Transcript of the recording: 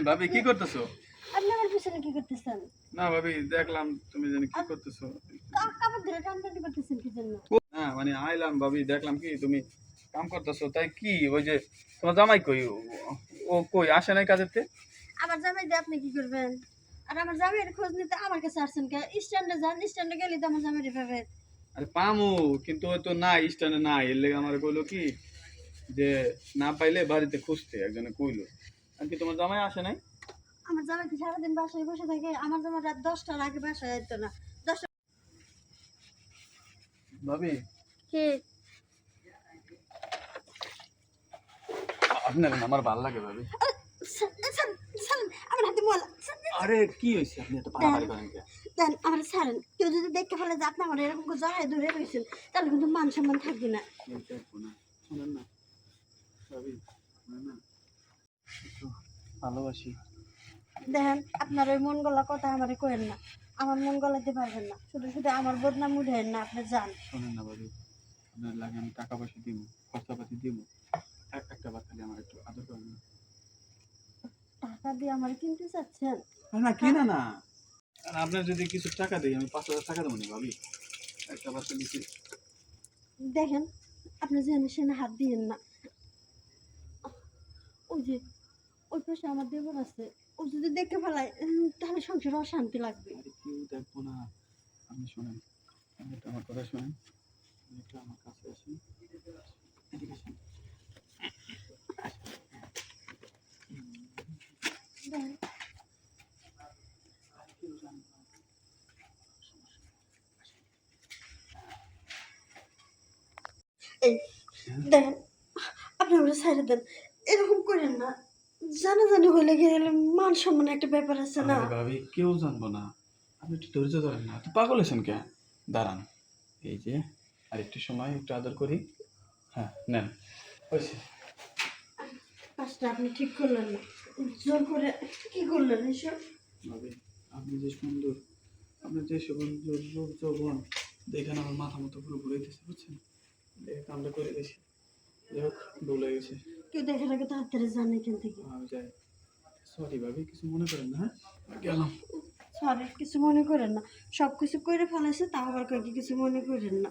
ভাবি কি করতেছো? আপনি আমার পিছনে কি করতেছেন? না ভাবি দেখলাম তুমি জানি কি করতেছো। কাপড় ধরে টানটানি করতেছেন কি জন্য? না মানে আইলাম ভাবি দেখলাম কি তুমি কাম করতেছো তাই কি? ওই যে তোমার জামাই কই? ও- কই আসে নাই থেকে? আমার জামাই দিয়ে আপনি কি করবেন? আর আমার জামাইয়ের খোঁজ নিতে আমার কাছে আসছেন কে? স্ট্যান্ডে যান স্ট্যান্ডে গেলে তো আমার জামাইয়ের পাবেন আরে পামু কিন্তু ওই তো নাই স্ট্যান্ডে নাই। এর লেগে আমার কইলো কি যে না পাইলে বাড়িতে খুঁজতে একজনে কইলো। কি তোমার জামাই আসে নাই? আমার জামাই কি সারাদিন বাসায় বসে থাকে? আমার জামাই রাত দশটার আগে বাসায় যেত না। দশটা ভাবি। কি? আপনার আমার ভালো লাগে ভাবি। আমার হাতে মোবাইল আরে কি হয়েছে? আপনি এত পাড়াপাড়ি করেন দেন আমার ছাড়েন কেউ যদি দেখতে ফেলে যে আপনি আমার এরকম ধরে রয়েছেন তাহলে কিন্তু মান সম্মান থাকবে না। না ভাবি শোনেন না একটু ভালোবাসি। দেখেন আপনার ওই মন গলা কথা আমারে করেন না। আমার মন গলাতে পারবেন না। শুধু শুধু আমার বদনাম উঠেন না আপনি যান। শোনেন না ভাবি আপনার লাগে আমি টাকা পয়সা দিব খরচাপাতি দিব। একটা বার খালি আমার একটু আদর করেন না। টাকা দিয়ে আমার কিনতে চাচ্ছেন? না কিনা না। আপনার যদি কিছু টাকা দিই আমি পাঁচ হাজার টাকা দেবো না ভাবি? একটা বার খালি দেখেন আপনি যেন সেনে হাত দিয়েন না। ওই যে ওই পাশে আমার দেবর আছে। ও যদি দেখে ফেলায় তাহলে সংসারে অশান্তি লাগবে। কেউ দেখব না? আপনি শোনেন একটু আমার কথা শোনেন। একটু আমার কাছে আসেন। এদিকে আসেন। দেখেন, আপনি আমরা ছাড়ে দেন। এরকম করেন না। জানা জানি হলে গেলে মান সম্মান একটা ব্যাপার আছে না? আরে ভাবি কেউ জানব না। আপনি একটু ধৈর্য ধরেন না। তো পাগল হয়েছেন কে দাঁড়ান। এই যে আর একটু সময় একটু আদর করি। হ্যাঁ নেন। হয়েছে। কাজটা আপনি ঠিক করলেন না। জোর করে কি করলেন এসব? ভাবি আপনি যে সুন্দর আপনি যে সুন্দর রূপ যৌবন দেখেন আমার মাথা মতো পুরো ঘুরে গেছে বুঝছেন? দেখে কামটা করে গেছি যাই হোক ভুলে গেছে। কেউ দেখার আগে তাড়াতাড়ি যান এখান থেকে। আমি যাই। সরি ভাবি কিছু মনে করেন না হ্যাঁ? গেলাম। সরি কিছু মনে করেন না। সব কিছু করে ফেলেছে তাও আবার কয়েক কিছু মনে করেন না।